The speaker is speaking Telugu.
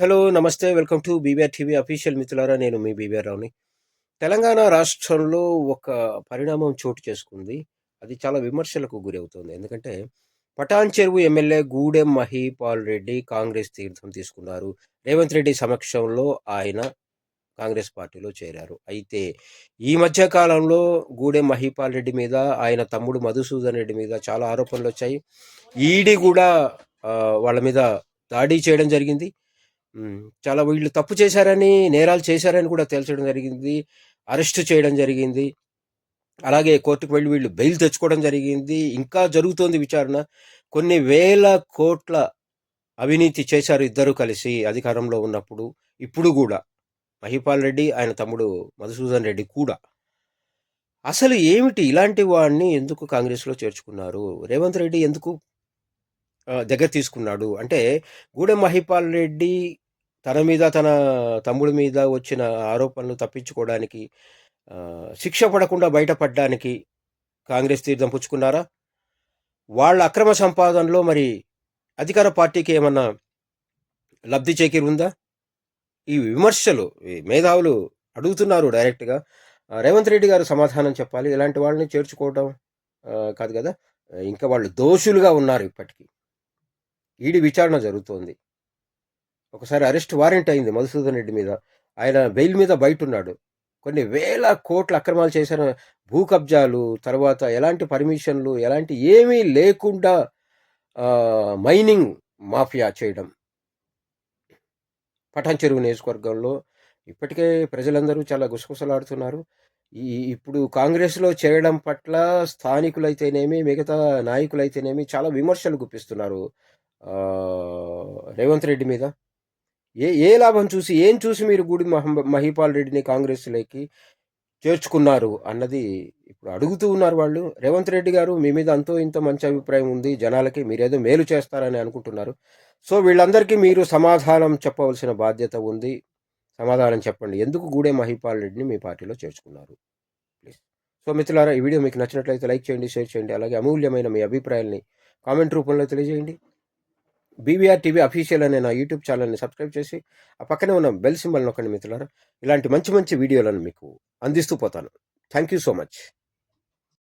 హలో నమస్తే. Welcome to BBR TV official మిత్రులారా నేను మీ బీబీఆర్ రావుని. తెలంగాణ రాష్ట్రంలో ఒక పరిణామం చోటు చేసుకుంది. అది చాలా విమర్శలకు గురవుతుంది. ఎందుకంటే పటాన్ చెరువు ఎమ్మెల్యే గూడెం మహిపాల్ రెడ్డి కాంగ్రెస్ తీర్థం తీసుకున్నారు. రేవంత్ రెడ్డి సమక్షంలో ఆయన కాంగ్రెస్ పార్టీలో చేరారు. అయితే ఈ మధ్య కాలంలో గూడెం మహిపాల్ రెడ్డి మీద ఆయన తమ్ముడు మధుసూదన్ రెడ్డి మీద చాలా ఆరోపణలు వచ్చాయి. ఈడీ కూడా వాళ్ళ మీద దాడి చేయడం జరిగింది. చాలా వీళ్ళు తప్పు చేశారని నేరాలు చేశారని కూడా తేల్చడం జరిగింది. అరెస్ట్ చేయడం జరిగింది. అలాగే కోర్టుకు వెళ్ళి వీళ్ళు బెయిల్ తెచ్చుకోవడం జరిగింది. ఇంకా జరుగుతోంది విచారణ. కొన్ని వేల కోట్ల అవినీతి చేశారు ఇద్దరు కలిసి అధికారంలో ఉన్నప్పుడు. ఇప్పుడు కూడా మహిపాల్ రెడ్డి ఆయన తమ్ముడు మధుసూదన్ రెడ్డి కూడా. అసలు ఏమిటి ఇలాంటి వాడిని ఎందుకు కాంగ్రెస్లో చేర్చుకున్నారు? రేవంత్ రెడ్డి ఎందుకు దగ్గర తీసుకున్నాడు? అంటే గూడెం మహిపాల్ రెడ్డి తన మీద తన తమ్ముడి మీద వచ్చిన ఆరోపణలు తప్పించుకోవడానికి శిక్ష పడకుండా బయటపడడానికి కాంగ్రెస్ తీర్థం పుచ్చుకున్నారా? వాళ్ళ అక్రమ సంపాదనలో మరి అధికార పార్టీకి ఏమన్నా లబ్ధి చేకూరి ఉందా ఈ విమర్శలు మేధావులు అడుగుతున్నారు డైరెక్ట్గా. రేవంత్ రెడ్డి గారు సమాధానం చెప్పాలి. ఇలాంటి వాళ్ళని చేర్చుకోవడం కాదు కదా? ఇంకా వాళ్ళు దోషులుగా ఉన్నారు ఇప్పటికీ. ఈడి విచారణ జరుగుతోంది. ఒకసారి అరెస్ట్ వారెంట్ అయింది మధుసూదన్ రెడ్డి మీద. ఆయన బెయిల్ మీద బయట ఉన్నాడు కొన్ని వేల కోట్ల అక్రమాలు చేసిన భూ కబ్జాలు తర్వాత ఎలాంటి పర్మిషన్లు ఎలాంటి ఏమీ లేకుండా మైనింగ్ మాఫియా చేయడం. పటాన్ చెరువు నియోజకవర్గంలో ఇప్పటికే ప్రజలందరూ చాలా గుసగుసలాడుతున్నారు. ఈ ఇప్పుడు కాంగ్రెస్లో చేరడం పట్ల స్థానికులైతేనేమి మిగతా నాయకులైతేనేమి చాలా విమర్శలు గుప్పిస్తున్నారు. రేవంత్ రెడ్డి మీద. ఏ ఏ లాభం చూసి ఏం చూసి మీరు గుడి మహం- మహిపాల్ రెడ్డిని కాంగ్రెస్లోకి చేర్చుకున్నారు అన్నది ఇప్పుడు అడుగుతూ ఉన్నారు వాళ్ళు. రేవంత్ రెడ్డి గారు మీ మీద అంతో ఇంత మంచి అభిప్రాయం ఉంది జనాలకి మీరేదో మేలు చేస్తారని అనుకుంటున్నారు. సో వీళ్ళందరికీ మీరు సమాధానం చెప్పవలసిన బాధ్యత ఉంది. సమాధానం చెప్పండి. ఎందుకు గూడే మహిపాల్ రెడ్డిని మీ పార్టీలో చేర్చుకున్నారు? ప్లీజ్. సో మిత్రులారా ఈ వీడియో మీకు నచ్చినట్లయితే లైక్ చేయండి షేర్ చేయండి అలాగే అమూల్యమైన మీ అభిప్రాయాల్ని కామెంట్ రూపంలో తెలియజేయండి. బీవీఆర్ టీవీ అఫీషియల్ అనే నా యూట్యూబ్ ఛానల్ని సబ్స్క్రైబ్ చేసి ఆ పక్కనే ఉన్న బెల్ సింబల్ నొక్కండి మిత్రులారా. ఇలాంటి మంచి మంచి వీడియోలను మీకు అందిస్తూ పోతాను. Thank you so much